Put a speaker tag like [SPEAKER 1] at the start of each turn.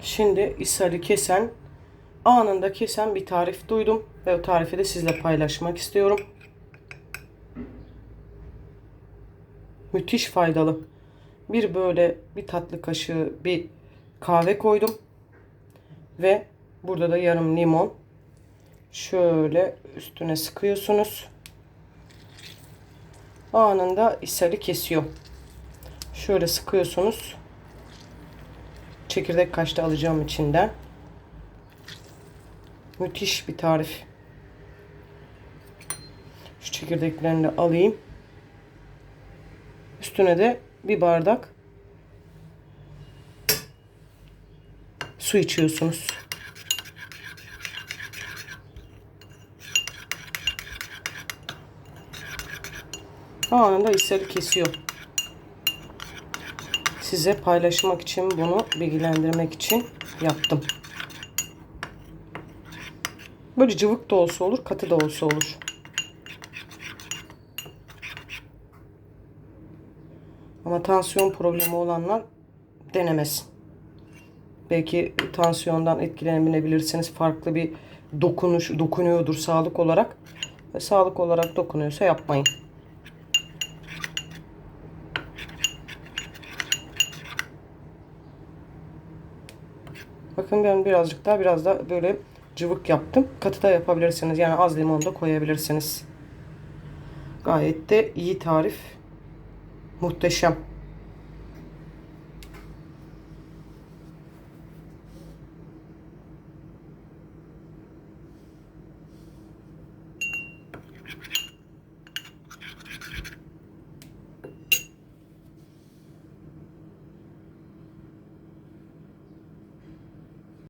[SPEAKER 1] Şimdi ishali kesen, anında kesen bir tarif duydum ve o tarifi de sizle paylaşmak istiyorum. Müthiş faydalı. Bir böyle bir tatlı kaşığı bir kahve koydum. Ve burada da yarım limon. Şöyle üstüne sıkıyorsunuz. Anında ishali kesiyor. Şöyle sıkıyorsunuz. Çekirdek kaşta alacağım içinden. Müthiş bir tarif. Şu çekirdeklerini de alayım. Üstüne de bir bardak su içiyorsunuz. Anında ishali kesiyor. Size paylaşmak için bunu bilgilendirmek için yaptım. Böyle cıvık da olsa olur, katı da olsa olur. Ama tansiyon problemi olanlar denemesin. Belki tansiyondan etkilenebilirsiniz. Farklı bir dokunuş dokunuyordur sağlık olarak. Ve sağlık olarak dokunuyorsa yapmayın. Bakın ben birazcık daha biraz da böyle cıvık yaptım. Katı da yapabilirsiniz. Yani az limon da koyabilirsiniz. Gayet de iyi tarif. Muhteşem.